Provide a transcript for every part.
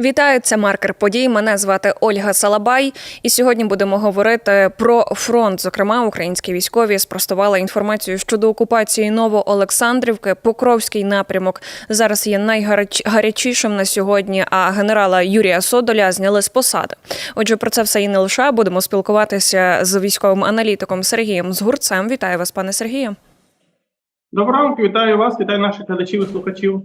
Вітаю, це маркер подій. Мене звати Ольга Салабай. І сьогодні будемо говорити про фронт. Зокрема, українські військові спростували інформацію щодо окупації Новоолександрівки. Покровський напрямок зараз є найгарячішим на сьогодні. А генерала Юрія Содоля зняли з посади. Отже, про це все і не лише будемо спілкуватися з військовим аналітиком Сергієм Згурцем. Вітаю вас, пане Сергію. Доброго ранку, вітаю вас, вітаю наших глядачів і слухачів.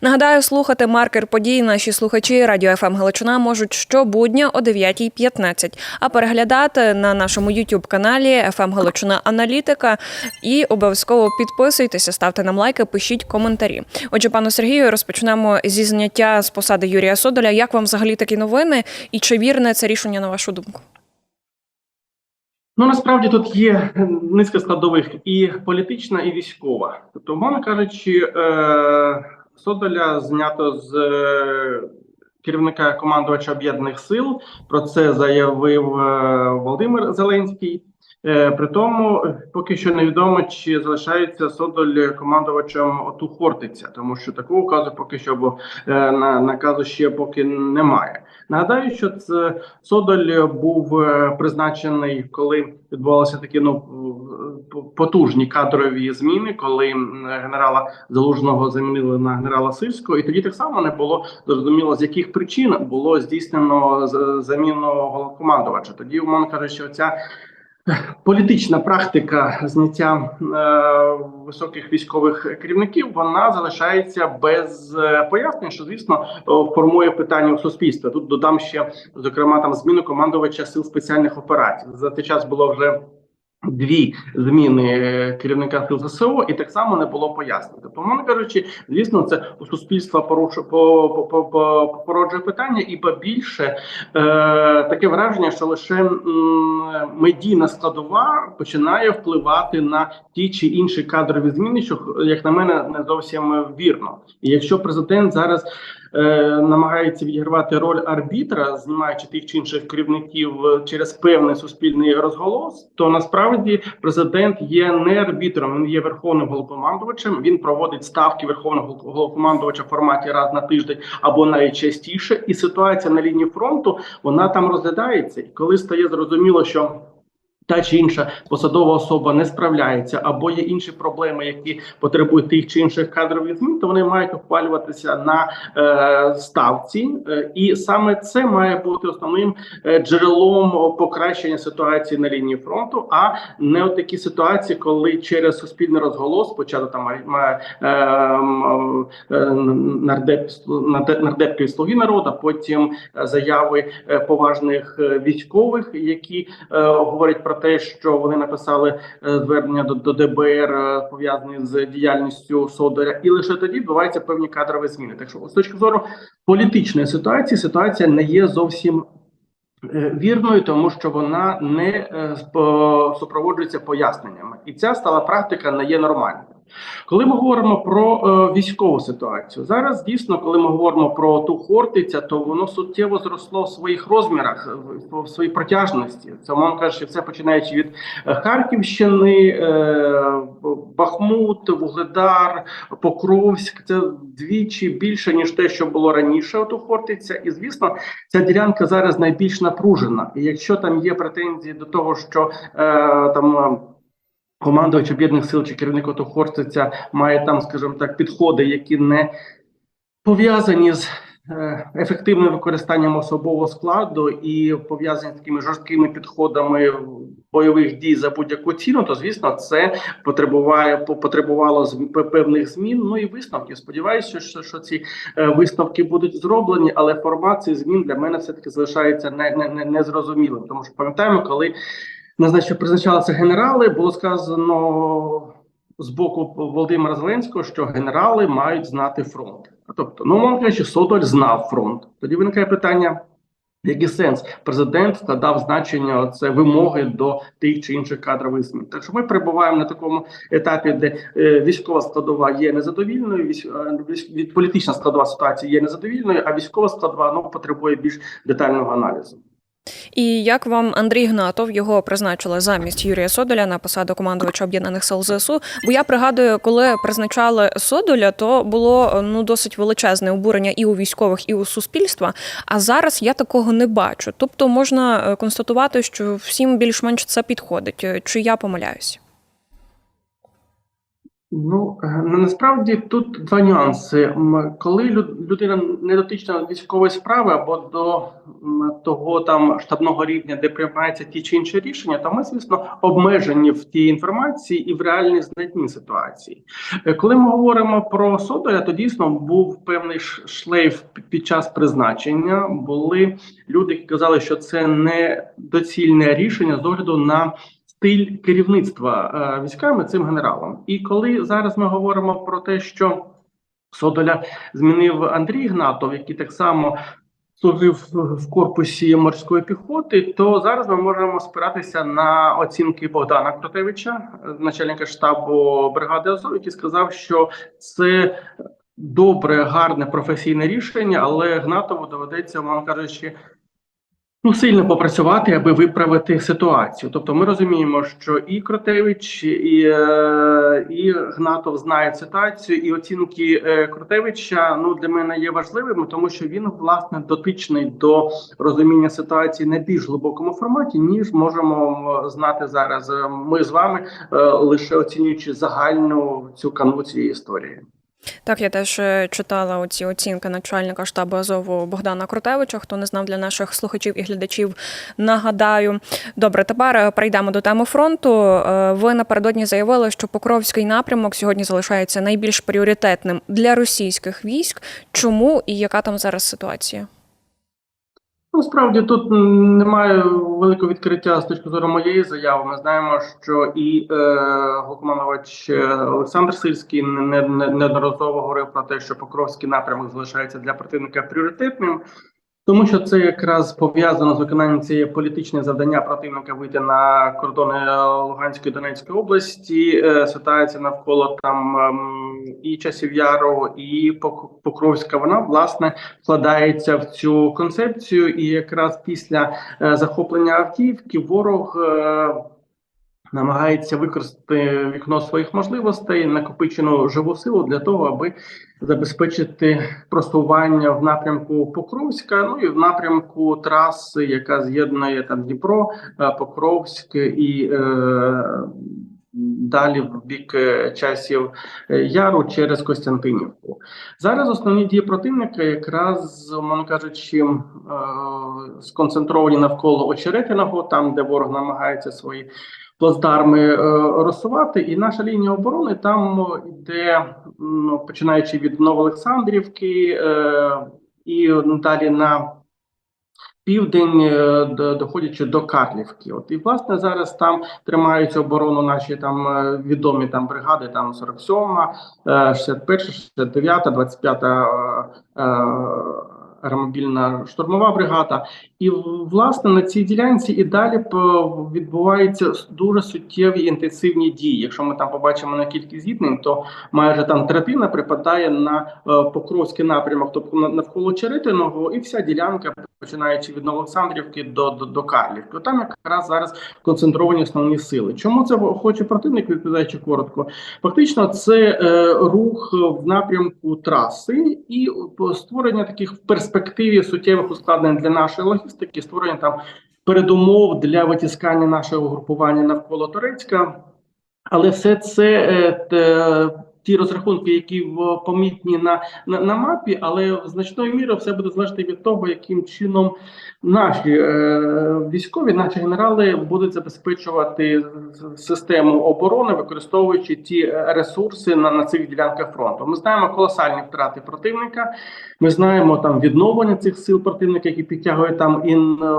Нагадаю, слухати маркер подій наші слухачі Радіо ФМ Галичина можуть щобудня о 9.15, а переглядати на нашому youtube каналі ФМ Галичина Аналітика. І обов'язково підписуйтеся, ставте нам лайки, пишіть коментарі. Отже, пану Сергію, розпочнемо зі зняття з посади Юрія Содоля. Як вам взагалі такі новини? І чи вірне це рішення на вашу думку? Ну насправді тут є низка складових і політична, і військова. Тобто, умовно кажучи, е, Содоля знято з е, керівника командувача об'єднаних сил. Про це заявив е, Володимир Зеленський. Е, При тому поки що невідомо, чи залишається Содоль командувачем ОТУ Хортиця, тому що такого указу поки що або е, на наказу ще поки немає. Нагадаю, що це Содоль був е, призначений, коли відбувалися такі ну потужні кадрові зміни, коли генерала Залужного замінили на генерала Сирського, і тоді так само не було зрозуміло, з яких причин було здійснено заміну головнокомандувача. Тоді, умовно кажучи, оця політична практика зняття е, високих військових керівників вона залишається без е, пояснень, що звісно формує питання у суспільстві. Тут додам ще зокрема там зміну командувача сил спеціальних операцій. За цей час було вже. Дві зміни е, керівника сил ЗСУ, і так само не було пояснень. Тобто, мовно кажучи, звісно, це у суспільства порушує по, по, породжує питання, і більше е, таке враження, що лише м, медійна складова починає впливати на ті чи інші кадрові зміни, що як на мене не зовсім вірно. І якщо президент зараз е, намагається відігравати роль арбітра, знімаючи тих чи інших керівників е, через певний суспільний розголос, то насправді президент є не арбітром, він є верховним головнокомандувачем. Він проводить ставки верховного головнокомандувача в форматі раз на тиждень або навіть частіше. І ситуація на лінії фронту вона там розглядається. І коли стає зрозуміло, що та чи інша посадова особа не справляється, або є інші проблеми, які потребують тих чи інших кадрових змін, то вони мають ухвалюватися на е, ставці, е, і саме це має бути основним е, джерелом покращення ситуації на лінії фронту, а не от такі ситуації, коли через суспільний розголос спочатку там має е, м, е, нардеп нардепки слуги народу, потім е, заяви е, поважних е, військових, які е, говорять про те, що вони написали е, звернення до, до ДБР е, пов'язані з діяльністю Содоря, і лише тоді відбуваються певні кадрові зміни. Так що з точки зору політичної ситуації, ситуація не є зовсім. е, Вірною, тому що вона не супроводжується поясненнями, і ця стала практика не є нормальною. Коли ми говоримо про е, військову ситуацію, зараз дійсно, коли ми говоримо про ту Хортиця, то воно суттєво зросло в своїх розмірах, в, в своїй протяжності. Це мовно кажучи, все починаючи від е, Харківщини, е, Бахмут, Вугледар, Покровськ. Це вдвічі більше ніж те, що було раніше. Оту Хортиця, і звісно, ця ділянка зараз найбільш напружена. І якщо там є претензії до того, що е, там. Командувач об'єднаних сил чи керівник ото має там, скажімо так, підходи, які не пов'язані з е, ефективним використанням особового складу і пов'язані з такими жорсткими підходами бойових дій за будь-яку ціну, то звісно це потребуває по- потребувало певних змін. Ну і висновків. Сподіваюся, що, що ці е, висновки будуть зроблені, але формат цих змін для мене все таки залишається не, не, не, незрозумілим. Тому що пам'ятаємо, коли назначив призначалися генерали, було сказано з боку Володимира Зеленського, що генерали мають знати фронт. Тобто, ну мовно кажучи, Содоль знав фронт. Тоді виникає питання. Який сенс президент складав значення це вимоги до тих чи інших кадрових змін? Так що ми перебуваємо на такому етапі, де е, військова складова є незадовільною, військ, е, політична складова ситуація є незадовільною, а військова складова ну потребує більш детального аналізу. І як вам Андрій Гнатов його призначили замість Юрія Содоля на посаду командувача об'єднаних сил ЗСУ? Бо я пригадую, коли призначали Содоля, то було ну досить величезне обурення і у військових, і у суспільства. А зараз я такого не бачу. Тобто можна е, констатувати, що всім більш-менш це підходить. Е, Чи я помиляюсь? Ну е, насправді тут два нюанси. Коли лю- людина не дотична до військової справи або до того там штабного рівня, де приймаються ті чи інші рішення, то ми, звісно, обмежені в тій інформації і в реальній знатні ситуації. Е, Коли ми говоримо про Содоля, то дійсно був певний шлейф під час призначення. Були люди, які казали, що це не доцільне рішення з огляду на стиль керівництва е, військами цим генералом. І коли зараз ми говоримо про те, що Содоля змінив Андрій Гнатов, який так само служив в корпусі морської піхоти, то зараз ми можемо спиратися на оцінки Богдана Кротевича, начальника штабу бригади Азов, який сказав, що це добре, гарне професійне рішення, але Гнатову доведеться, мовно кажучи, ну сильно попрацювати, аби виправити ситуацію. Тобто, ми розуміємо, що і Кротевич, і, е, і Гнатов знають ситуацію, і оцінки е, Кротевича ну для мене є важливими, тому що він власне дотичний до розуміння ситуації на більш глибокому форматі, ніж можемо знати зараз. Ми з вами е, лише оцінюючи загальну цю канву цієї історії. Так, я теж е, читала оці оцінки начальника штабу Азову Богдана Крутевича. Хто не знав для наших слухачів і глядачів, нагадаю. Добре, тепер прийдемо перейдемо до теми фронту. Е, Ви напередодні заявили, що Покровський напрямок сьогодні залишається найбільш пріоритетним для російських військ. Чому і яка там зараз ситуація? Ну, справді тут немає великого відкриття з точки зору моєї заяви. Ми знаємо, що і е, Гукманович е, Олександр Сильський не- не- неодноразово говорив про те, що Покровський напрямок залишається для противника пріоритетним, тому що це якраз пов'язано з виконанням цієї політичне завдання противника вийти на кордони е, Луганської Донецької області. Е, ситуація навколо там ем, і часів яру, і Пок- Покровська. Вона власне вкладається в цю концепцію, і якраз після е, захоплення Авдіївки ворог. Намагається використати вікно своїх можливостей, накопичену живу силу для того, аби забезпечити просування в напрямку Покровська, ну і в напрямку траси, яка з'єднує там Дніпро, е, Покровськ і е, далі в бік е, часів е, Яру через Костянтинівку. Зараз основні дії противника, якраз, умовно кажучи, сконцентровані навколо Очеретиного, там де ворог намагається свої плацдарми е, розсувати, і наша лінія оборони там йде, ну, починаючи від Новоолександрівки е, і ну, далі на південь, е, доходячи до Карлівки. От і власне зараз там тримаються оборону наші там е, відомі там бригади, там 47-ма, е, 61, 69, 25 е, е, аеромобільна штурмова бригада. І власне на цій ділянці і далі відбуваються дуже суттєві інтенсивні дії. Якщо ми там побачимо на кількість зіткнень, то майже там третина припадає на е, Покровський напрямок, тобто на- навколо Черетиного, і вся ділянка, починаючи від Новоолександрівки до, до, до Карлівки. Там якраз зараз концентровані основні сили. Чому це хоче противник, відповідаючи коротко? Фактично, це е, рух в напрямку траси і е, створення таких в перспективі суттєвих ускладнень для нашої логістики, створення там передумов для витискання нашого групування навколо Турецька. Але все це е, ті розрахунки, які помітні на, на, на мапі, але значною мірою все буде залежати від того, яким чином наші е, військові, наші генерали будуть забезпечувати систему оборони, використовуючи ті е, ресурси на, на цих ділянках фронту. Ми знаємо колосальні втрати противника. Ми знаємо там відновлення цих сил противника, які підтягують там і е,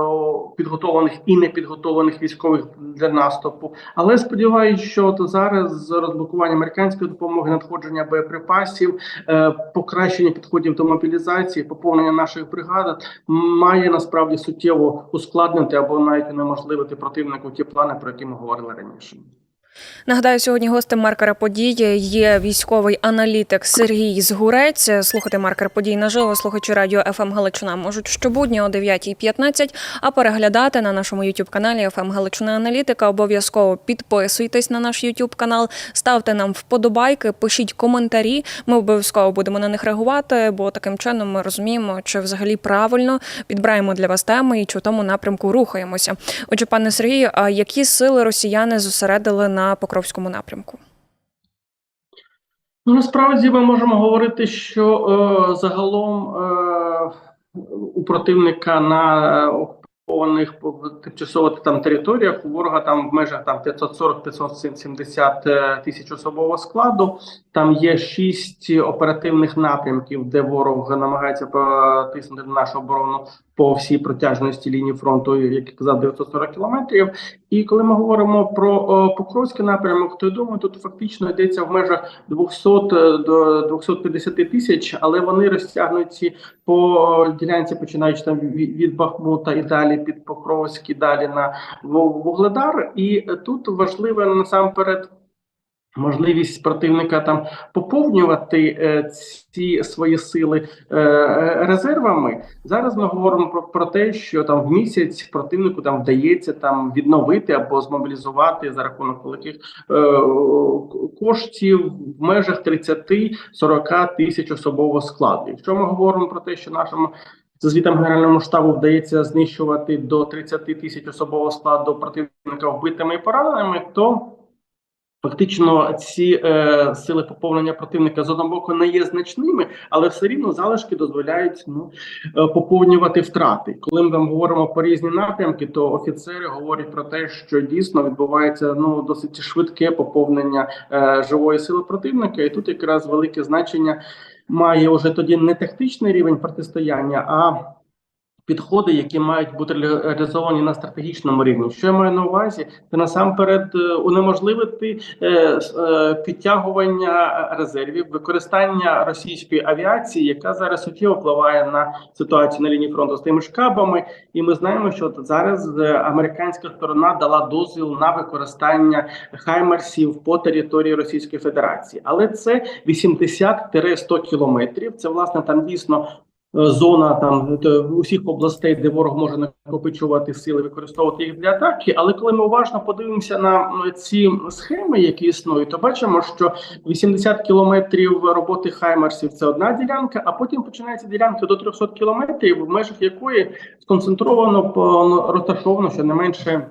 підготовлених і непідготовлених військових для наступу. Але сподіваюся, що от зараз з розблокування американської допомоги, надходження боєприпасів, е, покращення підходів до мобілізації, поповнення наших бригад має насправді суттєво ускладнити або навіть унеможливити противнику ті плани, про які ми говорили раніше. Нагадаю, сьогодні гостем маркера події є військовий аналітик Сергій Згурець. Слухати маркер подій наживо слухачі радіо ФМ Галичина можуть щобудня о 9.15, а переглядати на нашому youtube каналі ФМ Галичина Аналітика. Обов'язково підписуйтесь на наш youtube канал, ставте нам вподобайки, пишіть коментарі. Ми обов'язково будемо на них реагувати, бо таким чином ми розуміємо, чи взагалі правильно підбираємо для вас теми і чи в тому напрямку рухаємося. Отже, пане Сергію, а які сили росіяни зосередили на Покровському напрямку? Ну, насправді ми можемо говорити, що е, загалом е, у противника на окупованих по- тимчасово там територіях у ворога там в межах там 540-570 тисяч особового складу. Там є шість оперативних напрямків, де ворог намагається потиснути на нашу оборону по всій протяжності лінії фронту, як я казав, 940 кілометрів. І коли ми говоримо про Покровський напрямок, то я думаю, тут фактично йдеться в межах 200 до 250 тисяч, але вони розтягнуті по ділянці, починаючи там від, Бахмута і далі під Покровський, далі на Вугледар. І тут важливо насамперед. Можливість противника там поповнювати е, ці свої сили е, резервами. Зараз ми говоримо про, про те, що там в місяць противнику там вдається там відновити або змобілізувати за рахунок великих е, коштів в межах 30-40 тисяч особового складу. Якщо ми говоримо про те, що нашому за звітом Генеральному штабу вдається знищувати до 30 тисяч особового складу противника вбитими і пораненими, то Фактично, ці е, сили поповнення противника з одного боку не є значними, але все рівно залишки дозволяють ну, е, поповнювати втрати. Коли ми там говоримо про різні напрямки, то офіцери говорять про те, що дійсно відбувається ну досить швидке поповнення е, живої сили противника, і тут якраз велике значення має уже тоді не тактичний рівень протистояння, а підходи, які мають бути реалізовані на стратегічному рівні. Що я маю на увазі? Це насамперед е, унеможливити е, е, підтягування резервів, використання російської авіації, яка зараз суттєво впливає на ситуацію на лінії фронту з тими ж кабами. І ми знаємо, що зараз американська сторона дала дозвіл на використання хаймерсів по території Російської Федерації, але це 80-100 кілометрів. Це власне там дійсно зона там е, усіх областей, де ворог може накопичувати сили, використовувати їх для атаки. Але коли ми уважно подивимося на ці схеми, які існують, то бачимо, що 80 кілометрів роботи хаймерсів це одна ділянка, а потім починається ділянка до 300 кілометрів, в межах якої сконцентровано по- розташовано щонайменше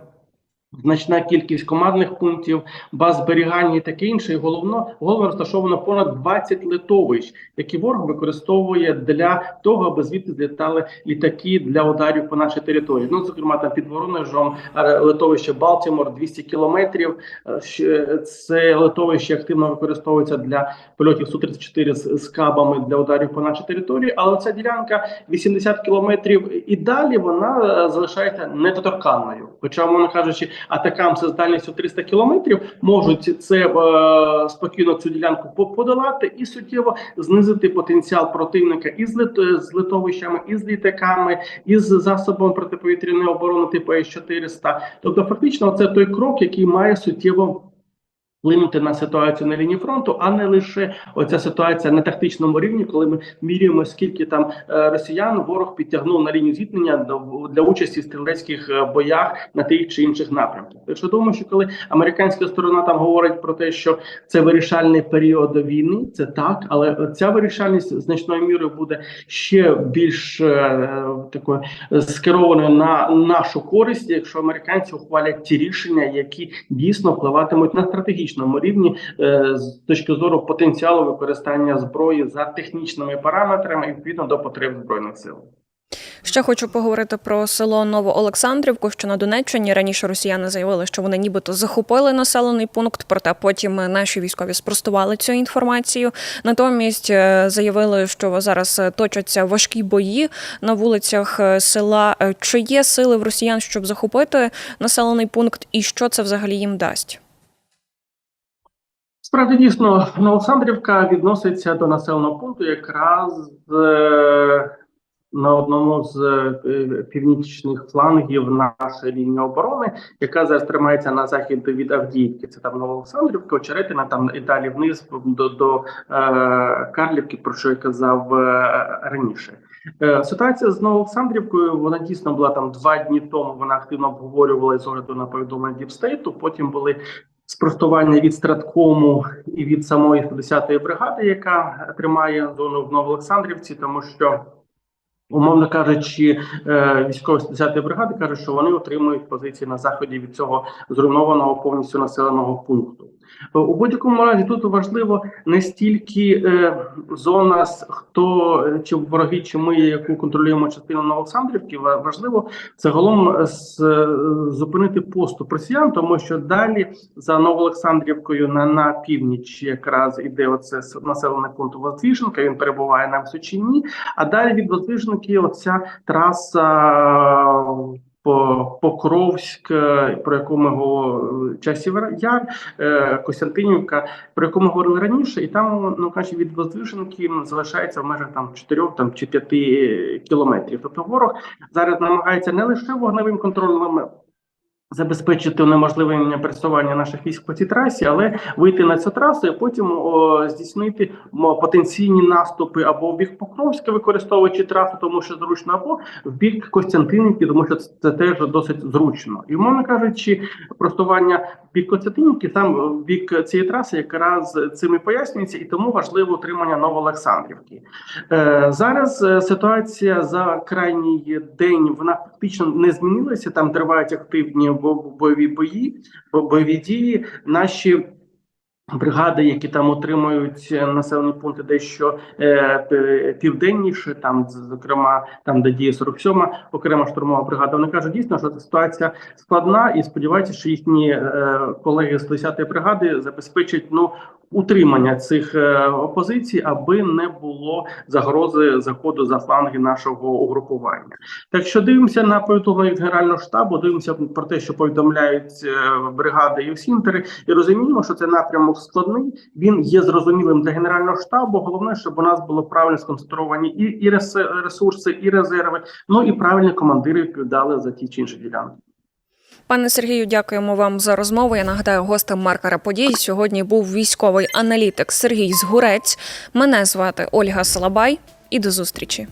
Значна кількість командних пунктів, баз зберігання і таке інше. І головно головно розташовано понад 20 литовищ, які ворог використовує для того, аби звідти злітали літаки для ударів по нашій території. Ну, зокрема, там під Воронежем е, литовище Балтімор 200 кілометрів. Е, Це литовище активно використовується для польотів су 34 з, з кабами для ударів по нашій території. Але ця ділянка 80 кілометрів і далі вона е, залишається недоторканною. Хоча, мовно кажучи, атакамси з дальністю 300 кілометрів можуть це е, спокійно цю ділянку по- подолати і суттєво знизити потенціал противника із лит, з литовищами, із літаками, із засобом протиповітряної оборони типу С-400. Тобто, фактично, це той крок, який має суттєво вплинути на ситуацію на лінії фронту, а не лише оця ситуація на тактичному рівні, коли ми міряємо, скільки там е, росіян ворог підтягнув на лінію зіткнення для участі в стрілецьких е, боях на тих чи інших напрямках. Так що думаю, що коли американська сторона там говорить про те, що це вирішальний період війни, це так, але ця вирішальність значною мірою буде ще більш е, такою скерованою на нашу користь, якщо американці ухвалять ті рішення, які дійсно впливатимуть на стратегічному рівні е, з точки зору потенціалу використання зброї за технічними параметрами і відповідно до потреб збройних сил. Ще хочу поговорити про село Новоолександрівку, що на Донеччині раніше росіяни заявили, що вони нібито захопили населений пункт, проте потім наші військові спростували цю інформацію. Натомість е, заявили, що зараз точаться важкі бої на вулицях е, села. Чи є сили в росіян, щоб захопити населений пункт, і що це взагалі їм дасть? Справді дійсно, Новоолександрівка відноситься до населеного пункту якраз е, на одному з е, північних флангів нашої лінії оборони, яка зараз тримається на захід від Авдіївки. Це там Новоолександрівка, Очеретина, там і далі вниз до, до е, Карлівки, про що я казав е, раніше. Е, Ситуація з Новоолександрівкою вона дійсно була там два дні тому. Вона активно обговорювалася з огляду на повідомлення Діпстейту. Потім були спростування від Страткому і від самої 110-ї бригади, яка тримає зону в Новоолександрівці, тому що. Умовно кажучи, е, військові 110-ї бригади кажуть, що вони отримують позиції на заході від цього зруйнованого повністю населеного пункту. У будь-якому разі тут важливо не стільки е, зона, хто чи вороги, чи ми, яку контролюємо частину Новоолександрівки, ва- важливо загалом зупинити поступ росіян, тому що далі за Новоолександрівкою на, на північ якраз іде оце населений пункт Воздвиженка. Він перебуває на Височині. А далі від Воздвиженки оця траса по Покровськ, про яку ми говорили, часів яр, е, Костянтинівка, про яку ми говорили раніше, і там ну каже від Воздвиженки залишається в межах там 4 там чи 5 кілометрів. Тобто ворог зараз намагається не лише вогневим контролем. Забезпечити унеможливлення пересування наших військ по цій трасі, але вийти на цю трасу і потім о, здійснити потенційні наступи або в бік Покровська, використовуючи трасу, тому що зручно, або в бік Костянтинівки, тому що це, теж досить зручно. І умовно кажучи, просування бік Костянтинівки, там в бік цієї траси якраз цим і пояснюється, і тому важливо утримання Новоолександрівки. Е, зараз е, ситуація за крайній день вона фактично не змінилася. Там тривають активні бойові бої, бо- бойові дії. Наші бригади, які там отримують е, населені пункти, дещо е, південніше, там зокрема там, де діє 47-ма окрема штурмова бригада. Вони кажуть дійсно, що ситуація складна, і сподіваються, що їхні е, колеги з 10-ї бригади забезпечать ну утримання цих е, опозицій, аби не було загрози заходу за фланги нашого угрупування. Так що дивимося на повідомлення від генерального штабу, дивимося про те, що повідомляють е, бригади і всінтери, і розуміємо, що цей напрямок складний. Він є зрозумілим для генерального штабу. Головне, щоб у нас було правильно сконцентровані і, і ресурси, і резерви. Ну і правильні командири відповідали за ті чи інші ділянки. Пане Сергію, дякуємо вам за розмову. Я нагадаю, гостем маркера подій сьогодні був військовий аналітик Сергій Згурець. Мене звати Ольга Салабай. І до зустрічі.